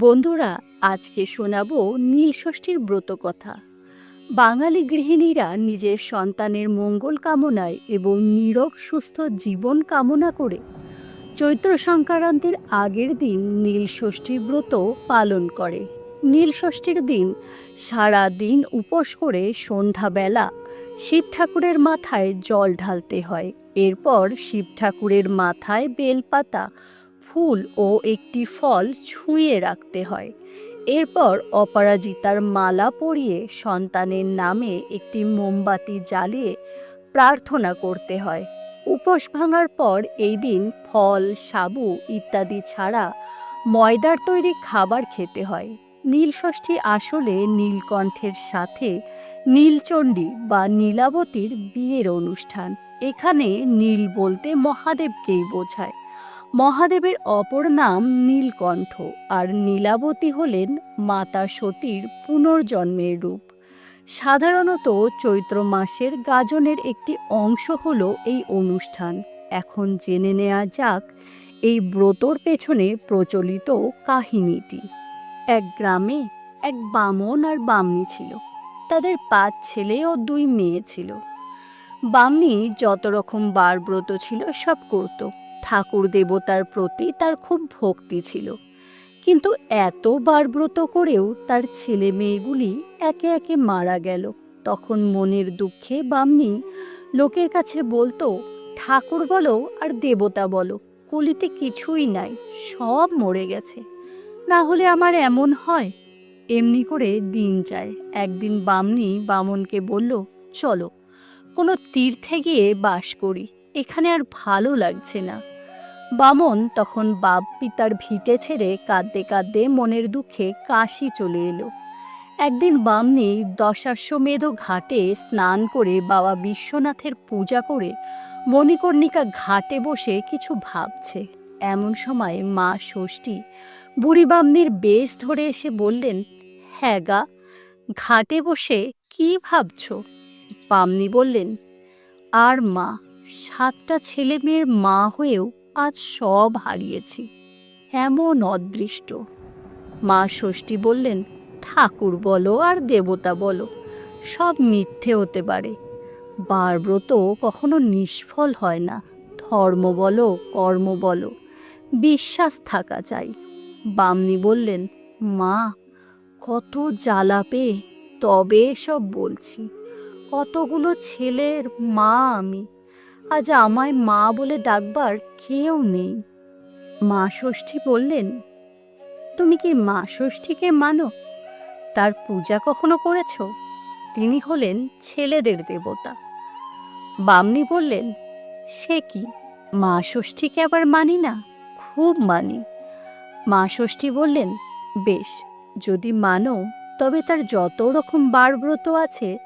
বন্ধুরা, আজকে শোনাবো নীলষষ্ঠীর ব্রত কথা। বাঙালি গৃহিণীরা নিজের সন্তানের মঙ্গল কামনায় এবং নীরব সুস্থ জীবন কামনা করে চৈত্র সংক্রান্তির আগের দিন নীলষষ্ঠী ব্রত পালন করে। নীলষষ্ঠীর দিন সারা দিন উপোস করে সন্ধ্যাবেলা শিব ঠাকুরের মাথায় জল ঢালতে হয়। এরপর শিব ঠাকুরের মাথায় বেলপাতা ফুল ও একটি ফল ছুঁয়ে রাখতে হয়। এরপর অপরাজিতার মালা পরিয়ে সন্তানের নামে একটি মোমবাতি জ্বালিয়ে প্রার্থনা করতে হয়। উপোস ভাঙার পর এই দিন ফল, সাবু ইত্যাদি ছাড়া ময়দার তৈরি খাবার খেতে হয়। নীলষষ্ঠী আসলে নীলকণ্ঠের সাথে নীলচণ্ডী বা নীলাবতীর বিয়ের অনুষ্ঠান। এখানে নীল বলতে মহাদেবকেই বোঝায়। মহাদেবের অপর নাম নীলকণ্ঠ, আর নীলাবতী হলেন মাতা সতীর পুনর্জন্মের রূপ। সাধারণত চৈত্র মাসের গাজনের একটি অংশ হল এই অনুষ্ঠান। এখন জেনে নেওয়া যাক এই ব্রতর পেছনে প্রচলিত কাহিনীটি। এক গ্রামে এক বামন আর বামনি ছিল। তাদের পাঁচ ছেলে ও দুই মেয়ে ছিল। বামনি যত রকম বার ব্রত ছিল সব করত। ঠাকুর দেবতার প্রতি তার খুব ভক্তি ছিল। কিন্তু এতবার ব্রত করেও তার ছেলে মেয়েগুলি একে একে মারা গেল। তখন মনের দুঃখে বামনি লোকের কাছে বলতো, ঠাকুর বলো আর দেবতা বলো, কলিতে কিছুই নাই, সব মরে গেছে। না হলে আমার এমন হয়? এমনি করে দিন যায়। একদিন বামনি বামনকে বলল, চলো, কোনো তীর্থে গিয়ে বাস করি। এখানে আর ভালো লাগছে না। বামন তখন বাপ পিতার ভিটে ছেড়ে কাঁদতে কাঁদতে মনের দুঃখে কাশি চলে এলো। একদিন বামনি দশাশ্বমেধ ঘাটে স্নান করে বাবা বিশ্বনাথের পূজা করে মণিকর্ণিকা ঘাটে বসে কিছু ভাবছে। এমন সময় মা ষষ্ঠী বুড়ি বামনির বেশ ধরে এসে বললেন হ্যাঁ গা, ঘাটে বসে কি ভাবছ? বামনি বললেন, আর মা সাতটা ছেলে মেয়ের মা হয়েও আজ সব হারিয়েছি। এমন অদৃষ্ট। মা ষষ্ঠী বললেন, ঠাকুর বলো আর দেবতা বলো, সব মিথ্যে হতে পারে। বারব্রত কখনো নিষ্ফল হয় না। ধর্ম বলো, কর্ম বলো, বিশ্বাস থাকা চাই। বামনি বললেন, মা, কত জ্বালা তবে সব বলছি। কতগুলো ছেলের মা আমি আজ আমায় মা বলে ডাকবার কেউ নেই। মা ষষ্ঠী বললেন, তুমি কি মা ষষ্ঠীকে মানো? তার পূজা কখনো করেছ? তিনি হলেন ছেলেদের দেবতা। বামনি বললেন, সে কি? মা ষষ্ঠীকে আবার মানি না? খুব মানি। মা ষষ্ঠী বললেন, বেশ, যদি মানো, তবে তার যত রকম বারব্রত আছে,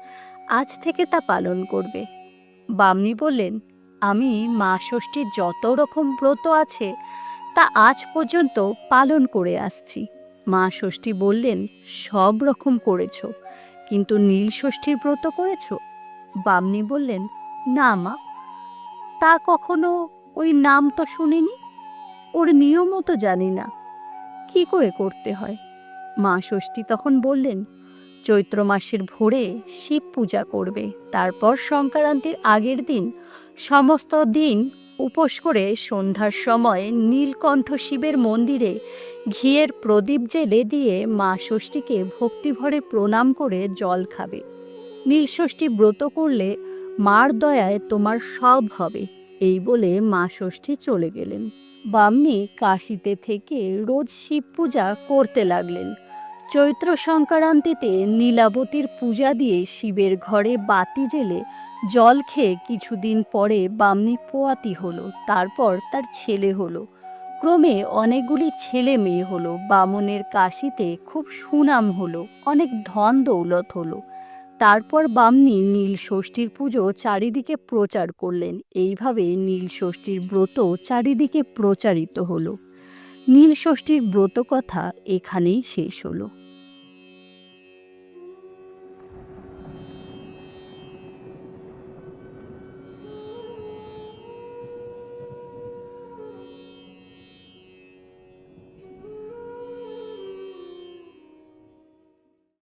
আজ থেকে তা পালন করবে। বামনি বললেন আমি মা ষষ্ঠীর যত রকম ব্রত আছে, তা আজ পর্যন্ত পালন করে আসছি। মা ষষ্ঠী বললেন, সব রকম করেছ, কিন্তু নীল ষষ্ঠীর ব্রত করেছ? বামনি বললেন, না মা, তা কখনো ওই নাম তো শুনিনি? ওর নিয়মও তো জানি না। কি করে করতে হয়? মা ষষ্ঠী তখন বললেন চৈত্র মাসের ভোরে শিব পূজা করবে। তারপর সংক্রান্তির আগের দিন সমস্ত দিন উপোস করে সন্ধ্যার সময় নীলকণ্ঠ শিবের মন্দিরে ঘিয়ের প্রদীপ জেলে দিয়ে মা ষষ্ঠীকে ভক্তিভরে প্রণাম করে জল খাবে। নীলষষ্ঠী ব্রত করলে মার দয়ায় তোমার সব হবে, এই বলে মা ষষ্ঠী চলে গেলেন। বামনি কাশিতে থেকে রোজ শিব পূজা করতে লাগলেন। চৈত্র সংক্রান্তিতে নীলাবতীর পূজা দিয়ে শিবের ঘরে বাতি জেলে জল খেয়ে কিছুদিন পরে বামনি পোয়াতি হলো, তারপর তার ছেলে হলো। ক্রমে অনেকগুলি ছেলে মেয়ে হলো, বামনের কাশিতে খুব সুনাম হলো, অনেক ধন দৌলত হলো। তারপর বামনি নীল ষষ্ঠীর পুজো চারিদিকে প্রচার করলেন, এইভাবে নীল ষষ্ঠীর ব্রত চারিদিকে প্রচারিত হলো। নীল ষষ্ঠীর ব্রত কথা এখানেই শেষ হলো।